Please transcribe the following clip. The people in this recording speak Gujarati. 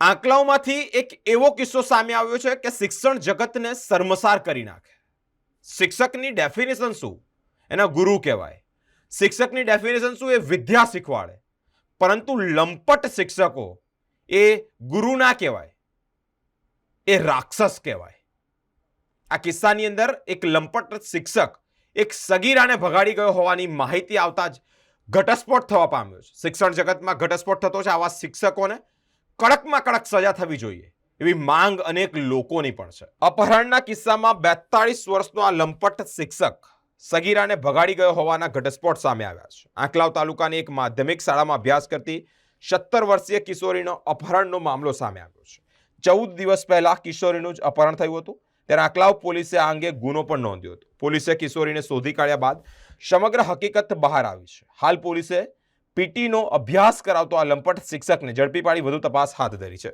આંકડાઓમાંથી એક એવો કિસ્સો સામે આવ્યો છે કે શિક્ષણ જગતને શર્મસાર કરી નાખે. શિક્ષકની ડેફિનેશન શું? એના ગુરુ કહેવાય. શિક્ષકની ડેફિનેશન શું? એ વિદ્યા શીખવાડે. પરંતુ લંપટ શિક્ષકો એ ગુરુ ના કહેવાય. એ રાક્ષસ કહેવાય. આ કિસ્સાની અંદર એક લંપટ શિક્ષક એક સગીરાને ભગાડી ગયો હોવાની માહિતી આવતા જ ઘટસ્ફોટ થવા પામ્યો છે. શિક્ષણ જગતમાં ઘટસ્ફોટ થતો છે આવા શિક્ષકોને કડકમાં કડક સજા થવી જોઈએ. એવી માંગ અનેક લોકોની પણ છે. અપહરણના કિસ્સામાં બેતાળીસ વર્ષનો આ લંપટ શિક્ષક સગીરાને ભગાડી ગયો હોવાના ઘટસ્ફોટ સામે આવ્યા છે. આંકલાવ તાલુકાની એક માધ્યમિક શાળામાં અભ્યાસ કરતી સત્તર વર્ષીય કિશોરીનો અપહરણનો મામલો સામે આવ્યો છે. ચૌદ દિવસ પહેલા કિશોરીનું જ અપહરણ થયું હતું. ત્યારે આંકલાવ પોલીસે આ અંગે ગુનો પણ નોંધ્યો હતો. પોલીસે કિશોરીને શોધી કાઢ્યા બાદ સમગ્ર હકીકત બહાર આવી છે. હાલ પોલીસે પીટીનો અભ્યાસ કરાવતો આ લંપટ શિક્ષકને ઝડપી પાડી વધુ તપાસ હાથ ધરી છે.